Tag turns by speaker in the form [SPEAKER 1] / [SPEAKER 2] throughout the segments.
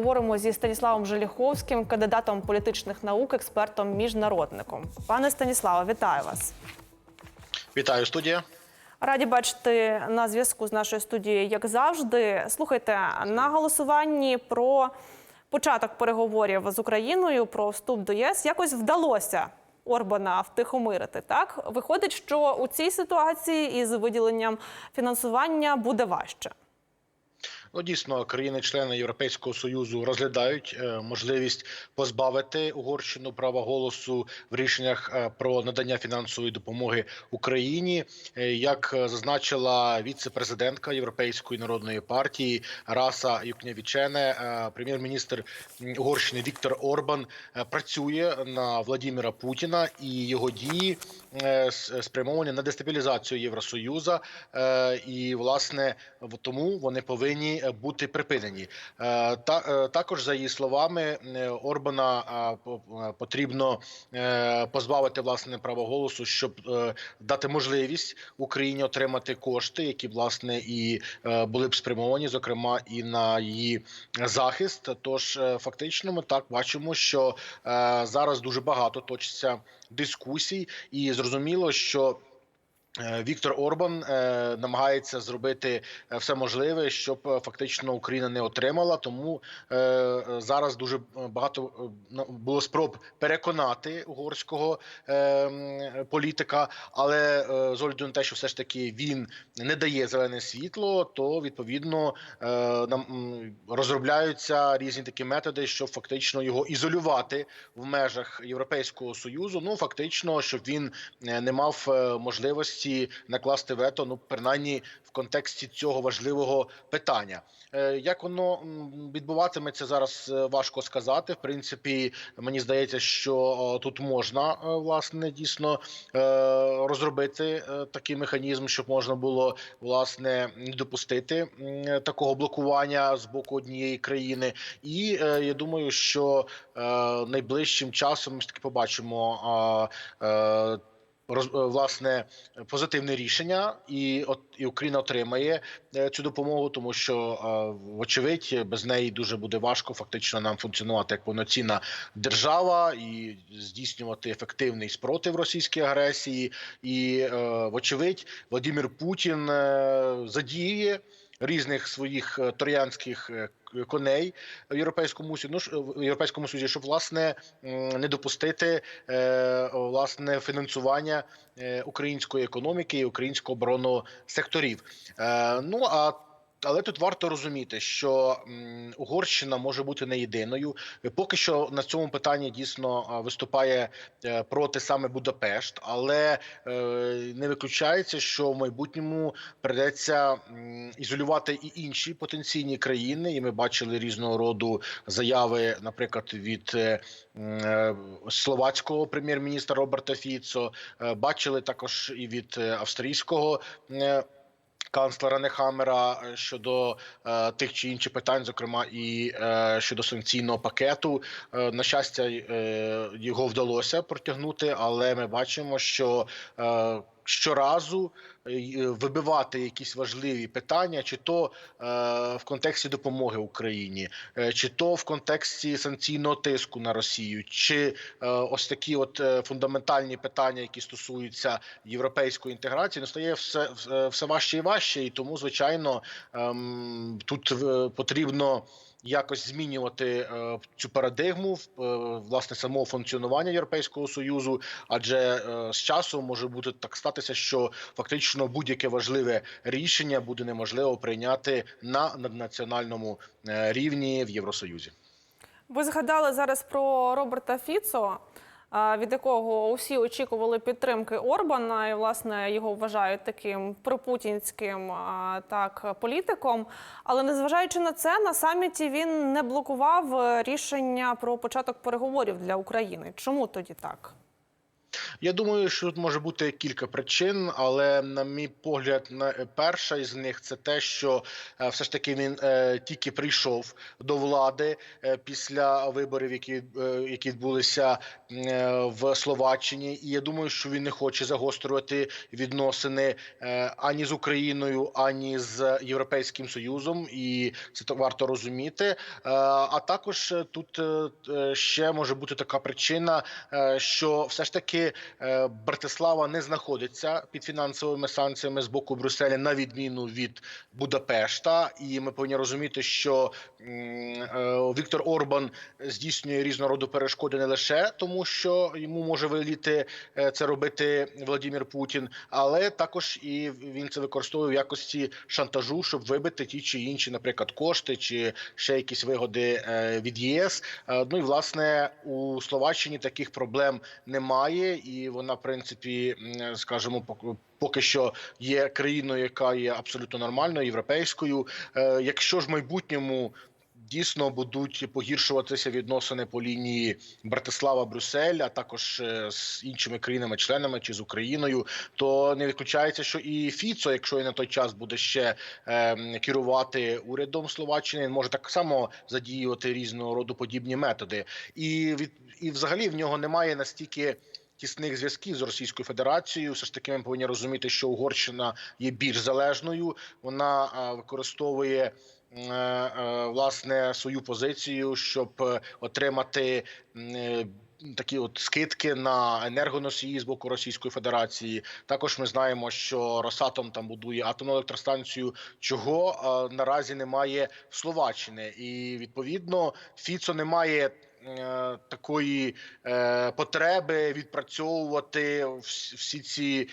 [SPEAKER 1] Говоримо зі Станіславом Желіховським, кандидатом політичних наук, експертом, міжнародником. Пане Станіславе, вітаю вас.
[SPEAKER 2] Вітаю, студія.
[SPEAKER 1] Раді бачити на зв'язку з нашою студією, як завжди. Слухайте на голосуванні про початок переговорів з Україною про вступ до ЄС якось вдалося Орбана втихомирити. Так виходить, що у цій ситуації із виділенням фінансування буде важче.
[SPEAKER 2] Ну, дійсно, країни-члени Європейського союзу розглядають е, можливість позбавити Угорщину права голосу в рішеннях е, про надання фінансової допомоги Україні. Е, Як зазначила віце-президентка Європейської народної партії Раса Юкнявічене, прем'єр-міністр Угорщини Віктор Орбан працює на Владіміра Путіна і його дії спрямовані на дестабілізацію Євросоюзу. Е, І власне тому вони повинні е, бути припинені. Е, Та е, також за її словами е, Орбана е, по- е, потрібно е, позбавити власне права голосу, щоб е, дати можливість Україні отримати кошти, які власне і е, були б спрямовані, зокрема і на її захист. Тож е, фактично, ми так бачимо, що е, зараз дуже багато точиться дискусій, і зрозуміло, що. Е, Віктор Орбан е, намагається зробити е, все можливе, щоб фактично Україна не отримала. Тому зараз дуже багато було спроб переконати угорського політика, але з огляду на те, що все ж таки він не дає зелене світло, то відповідно нам розробляються різні такі методи, щоб фактично його ізолювати в межах Європейського союзу. Ну фактично, щоб він не мав е, можливості накласти вето, ну принаймні в контексті цього важливого питання. Е, Як воно відбуватиметься зараз, е, важко сказати. В принципі, мені здається, що тут можна е, власне дійсно розробити такий механізм, щоб можна було власне не допустити такого блокування з боку однієї країни. І я думаю, що найближчим часом ми ж таки побачимо. Е, власне позитивне рішення, і от і Україна отримає е, цю допомогу, тому що е, вочевидь без неї дуже буде важко фактично нам функціонувати як повноцінна держава і здійснювати ефективний спротив російській агресії. І вочевидь, Владимир Путін задіє різних своїх троянських коней в європейському Союзі, ну, в європейському союзі, щоб власне не допустити е, власне фінансування е, української економіки і українського оборонного секторів. Е, Ну а але тут варто розуміти, що Угорщина може бути не єдиною. Поки що на цьому питанні дійсно виступає е, проти саме Будапешт, але е, не виключається, що в майбутньому придеться ізолювати і інші потенційні країни. І ми бачили різного роду заяви, наприклад, від е, словацького прем'єр-міністра Роберта Фіцо. Бачили також і від австрійського. Канцлера Нехамера е, щодо е, тих чи інших питань, зокрема і е, щодо санкційного пакету. Е, на щастя, е, його вдалося протягнути, але ми бачимо, що е, щоразу е, вибивати якісь важливі питання, чи то е, в контексті допомоги Україні, е, чи то в контексті санкційного тиску на Росію, чи е, ось такі от е, фундаментальні питання, які стосуються європейської інтеграції, настає все, все- все важче і важче, і тому, звичайно, ем, тут е, потрібно. Якось змінювати е, цю парадигму е, власне самого функціонування Європейського союзу, адже е, з часом може бути так статися, що фактично будь-яке важливе рішення буде неможливо прийняти на наднаціональному рівні в Євросоюзі.
[SPEAKER 1] Ви згадали зараз про Роберта Фіцо, від якого усі очікували підтримки Орбана, і власне його вважають таким пропутінським так політиком. Але незважаючи на це, на саміті він не блокував е, рішення про початок переговорів для України. Чому тоді так?
[SPEAKER 2] Я думаю, що тут може бути кілька причин, але на мій погляд, на перша із них це те, що е, все ж таки він е, тільки прийшов до влади е, після виборів, які, е, які відбулися е, в Словаччині. І я думаю, що він не хоче загострювати відносини е, ані з Україною, ані з Європейським Союзом, і це то варто розуміти. Е, а також е, тут е, е, ще може бути така причина, е, що все ж таки е, Братислава не знаходиться під фінансовими санкціями з боку Брюсселя, на відміну від Будапешта. І ми повинні розуміти, що е, Віктор Орбан здійснює різного роду перешкоди не лише тому, що йому може веліти е, це робити Владимир Путін, але також і він це використовує в якості шантажу, щоб вибити ті чи інші, наприклад, кошти чи ще якісь вигоди від ЄС. Ну і власне у Словаччині таких проблем немає, і вона, в принципі, скажімо, пок- поки що є країною, яка є абсолютно нормальною, європейською. Е, Якщо ж в майбутньому дійсно будуть погіршуватися відносини по лінії Братислава-Брюссель, а також е, з іншими країнами-членами чи з Україною, то не виключається, що і Фіцо, якщо він на той час буде ще е, керувати урядом Словаччини, він може так само задіювати різного роду подібні методи, і від і взагалі в нього немає настільки. Тісних зв'язків з Російською Федерацією, все ж таки ми повинні розуміти, що Угорщина є більш залежною. Вона е, використовує е, е, власне свою позицію, щоб отримати такі от скидки на енергоносії з боку Російської Федерації. Також ми знаємо, що Росатом там будує атомну електростанцію, чого наразі немає в Словаччині, і відповідно Фіцо не має. Е, Такої е, потреби відпрацьовувати всі ці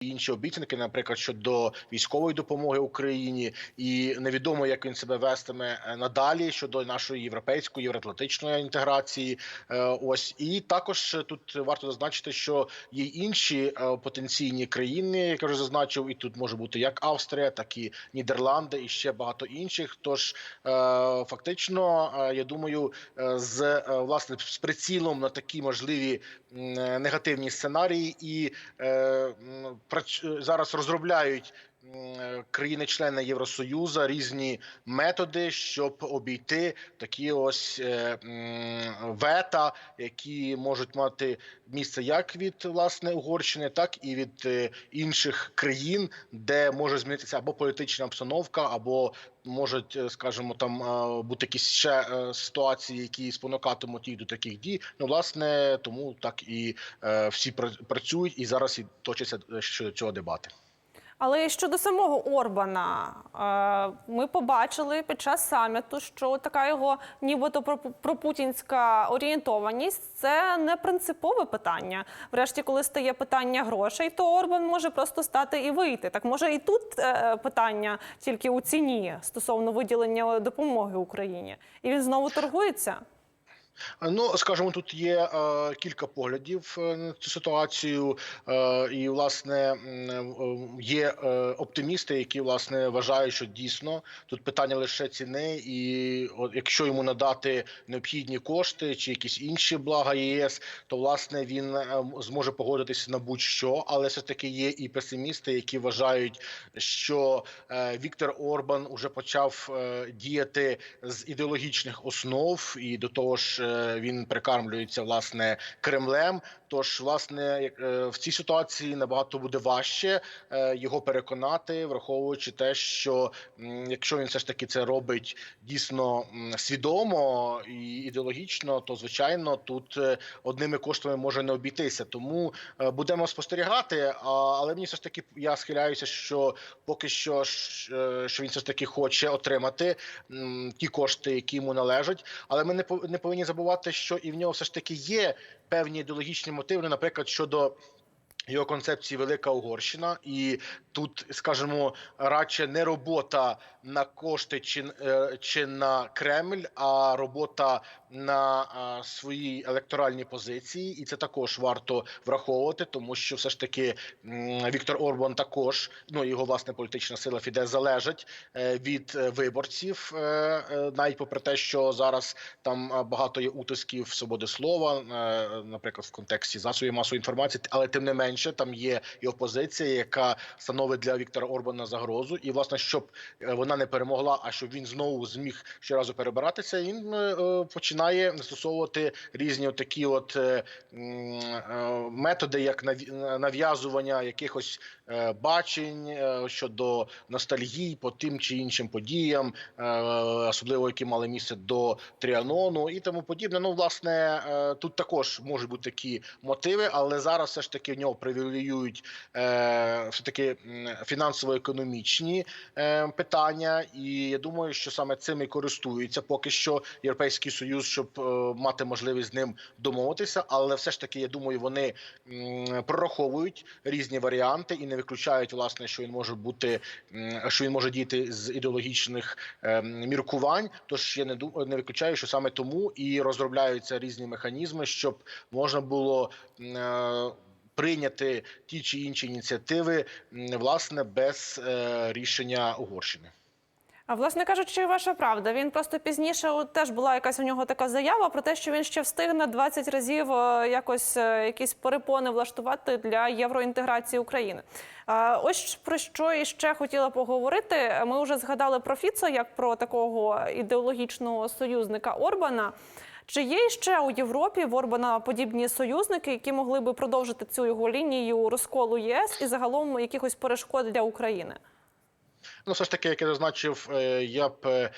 [SPEAKER 2] інші обіцянки, наприклад, щодо військової допомоги Україні, і невідомо, як він себе вестиме е, надалі щодо нашої європейської євроатлантичної інтеграції. Е, Ось і також тут варто зазначити, що є інші е, потенційні країни, як я вже зазначив, і тут може бути як Австрія, так і Нідерланди, і ще багато інших. Тож фактично, я думаю, з власне з прицілом на такі можливі негативні сценарії і зараз розробляють країни-члени Євросоюзу різні методи, щоб обійти такі ось е, вета, які можуть мати місце як від власне Угорщини, так і від е, інших країн, де може змінитися або політична обстановка, або можуть, е, скажімо, там бути якісь ще ситуації, які спонукатимуть їх до таких дій. Ну, власне, тому так і всі працюють, і зараз і точаться щодо цього дебати.
[SPEAKER 1] Але щодо самого Орбана, е, ми побачили під час саміту, що така його нібито пропу- пропутінська орієнтованість це не принципове питання. Врешті, коли стає питання грошей, то Орбан може просто стати і вийти. Так може і тут е, питання тільки у ціні стосовно виділення допомоги Україні, і він знову торгується.
[SPEAKER 2] Ну, скажімо, тут є е, кілька поглядів е, на цю ситуацію, е, і власне е, є е, оптимісти, які власне вважають, що дійсно тут питання лише ціни, і от, якщо йому надати необхідні кошти чи якісь інші блага ЄС, то власне він е, зможе погодитися на будь-що, але все таки є і песимісти, які вважають, що е, Віктор Орбан уже почав е, діяти з ідеологічних основ, і до того ж е, він прикармлюється власне Кремлем. Тож, власне, е, в цій ситуації набагато буде важче е, його переконати, враховуючи те, що якщо він все ж таки це робить дійсно свідомо і ідеологічно, то звичайно тут е, одними коштами може не обійтися. Тому будемо спостерігати. Але мені все ж таки я схиляюся, що поки що що він все ж таки хоче отримати ті кошти, які йому належать. Але ми не повинні забувати, що і в нього все ж таки є певні ідеологічні мотиви, наприклад, щодо. Його концепції велика Угорщина, і тут, скажімо, радше не робота на кошти чи, е, чи на Кремль, а робота на а, своїй електоральній позиції, і це також варто враховувати, тому що все ж таки Віктор Орбан також ну його власне політична сила Фідес залежить е, від е, виборців, е, навіть попри те, що зараз там багато є утисків свободи слова, наприклад, в контексті засобів масової інформації, але тим не менше там є і опозиція, яка становить для Віктора Орбана загрозу, і власне, щоб вона не перемогла, а щоб він знову зміг щоразу перебиратися, він е, починає застосовувати різні такі от е, е, методи, як нав'язування якихось е, бачень щодо ностальгії по тим чи іншим подіям, особливо які мали місце до Тріанону і тому подібне. Ну, власне, тут також можуть бути такі мотиви, але зараз все ж таки в нього привілеюють все таки фінансово-економічні питання, і я думаю, що саме цим і користується поки що європейський союз, щоб е, мати можливість з ним домовитися. Але все ж таки, я думаю, вони прораховують різні варіанти і не виключають власне, що він може бути що він може діяти з ідеологічних е, міркувань. Тож я не не виключаю, що саме тому і розробляються різні механізми, щоб можна було. е, Прийняти ті чи інші ініціативи власне без е, рішення Угорщини.
[SPEAKER 1] А власне кажучи, ваша правда. Він просто пізніше от, теж була якась у нього така заява про те, що він ще встигне 20 разів е, якось е, якісь перепони влаштувати для євроінтеграції України. Ось про що іще хотіла поговорити. Ми вже згадали про Фіцо як про такого ідеологічного союзника Орбана. Чи є ще у Європі в Орбана подібні союзники, які могли би продовжити цю його лінію розколу ЄС і загалом якихось перешкод для України?
[SPEAKER 2] Ну, все ж таки, як я зазначив, е, я б е,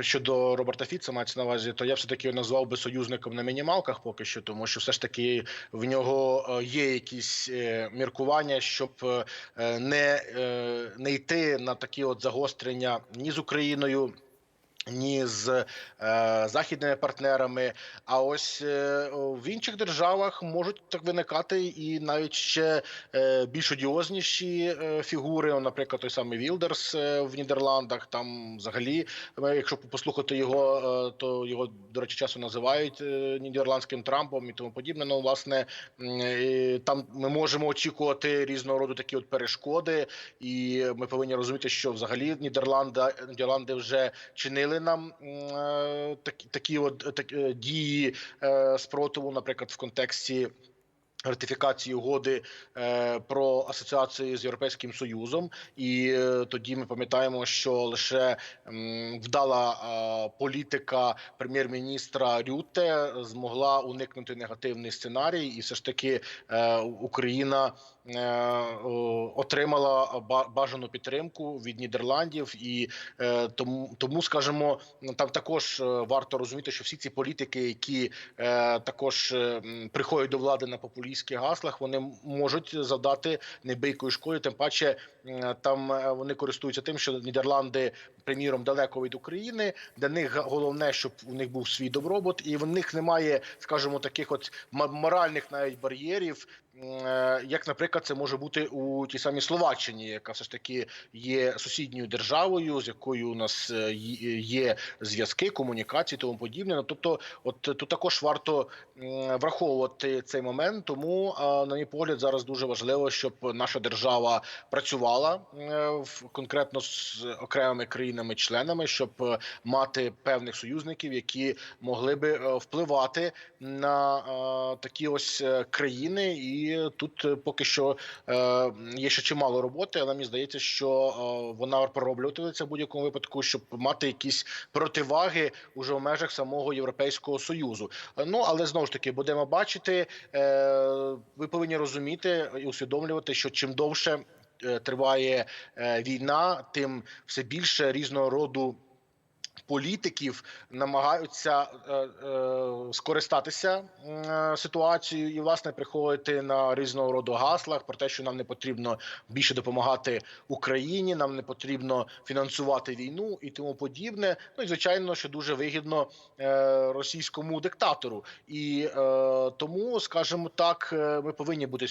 [SPEAKER 2] щодо Роберта Фіца мається на увазі, то я все таки назвав би союзником на мінімалках поки що, тому що все ж таки в нього е, є якісь міркування, щоб не, не йти на такі от загострення ні з Україною. Ні з е, західними партнерами, а ось е, в інших державах можуть так виникати і навіть ще е, більш одіозніші е, фігури. Наприклад, той самий Вілдерс е, в Нідерландах. Там взагалі, е, якщо послухати його, е, то його до речі, часу називають е, нідерландським Трампом і тому подібне. Ну, власне, е, там ми можемо очікувати різного роду такі от перешкоди, і ми повинні розуміти, що взагалі Нідерланда Нідерланди вже чинили нам м, е, такі такі от так, е, дії е, спротиву, наприклад, в контексті. Ратифікації угоди е, про асоціацію з європейським союзом, і е, тоді ми пам'ятаємо, що лише м, вдала е, політика прем'єр-міністра Рюте змогла уникнути негативний сценарій, і все ж таки е, Україна отримала ба- бажану підтримку від Нідерландів, і е, тому, тому скажімо, там також е, варто розуміти, що всі ці політики, які е, також е, приходять до влади на популістських гаслах, вони можуть завдати небийкої шкоди. Тим паче там е, вони користуються тим, що Нідерланди, приміром, далеко від України. Для них головне, щоб у них був свій добробут, і в них немає, скажімо, таких от моральних навіть бар'єрів. Е, Як, наприклад, це може бути у тій самій Словаччині, яка все ж таки є сусідньою державою, з якою у нас е, є зв'язки, комунікації, тому подібне. Ну, тобто, от тут також варто враховувати цей момент. Тому, на мій погляд, зараз дуже важливо, щоб наша держава працювала е, в конкретно з окремими країнами-членами, щоб е, мати певних союзників, які могли би е, впливати на е, такі ось е, країни. І тут е, поки що е, є ще чимало роботи, але мені здається, що е, вона пророблюватиметься в будь-якому випадку, щоб мати якісь противаги уже в межах самого європейського союзу. Ну але знову ж таки будемо бачити. Ви повинні розуміти і усвідомлювати, що чим довше триває війна, тим все більше різного роду. Політиків намагаються е, е, скористатися е, ситуацією і власне приходити на різного роду гаслах про те, що нам не потрібно більше допомагати Україні, нам не потрібно фінансувати війну і тому подібне. Ну і звичайно, що дуже вигідно російському диктатору, і тому, скажімо так, ми повинні бути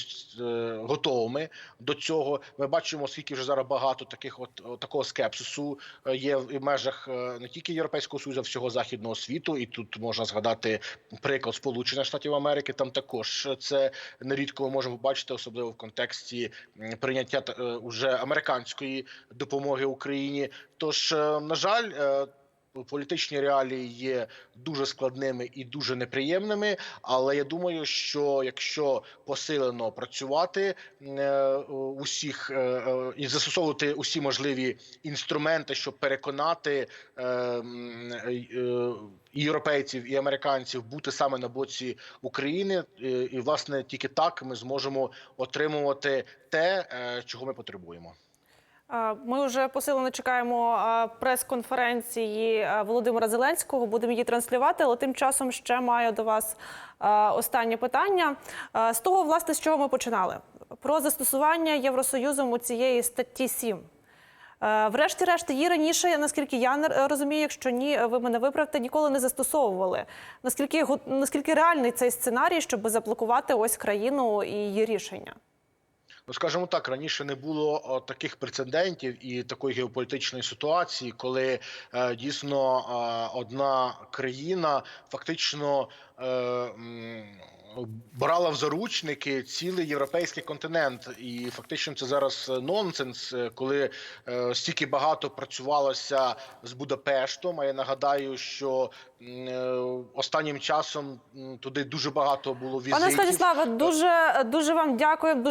[SPEAKER 2] готовими до цього. Ми бачимо, скільки вже зараз багато таких, от, такого скепсису є в межах не тільки тільки європейського союзу, а всього західного світу. І тут можна згадати приклад Сполучених Штатів Америки. Там також це нерідко можемо побачити, особливо в контексті прийняття та- е, американської допомоги Україні. Тож, е, на жаль. Політичні реалії є дуже складними і дуже неприємними. Але я думаю, що якщо посилено працювати е, усіх е, е, і застосовувати усі можливі інструменти, щоб переконати і європейців і американців бути саме на боці України, і власне тільки так ми зможемо отримувати те, чого ми потребуємо.
[SPEAKER 1] Ми вже посилено чекаємо прес-конференції Володимира Зеленського. Будемо її транслювати, але тим часом ще маю до вас останнє питання. З того, власне, з чого ми починали? Про застосування Євросоюзом у цієї статті 7. Е, Врешті-решт, її раніше, наскільки я не е, розумію, якщо ні, ви мене виправте, ніколи не застосовували. Наскільки наскільки реальний цей сценарій, щоб заблокувати ось країну і її рішення?
[SPEAKER 2] Ну, скажімо так, раніше не було таких прецедентів і такої геополітичної ситуації, коли е, дійсно е, одна країна фактично е, брала в заручники цілий європейський континент, і фактично це зараз нонсенс, коли стільки багато працювалося з Будапештом. А я нагадаю, що останнім часом туди дуже багато було візитів.
[SPEAKER 1] Пане Станіславе, дуже дуже вам дякую.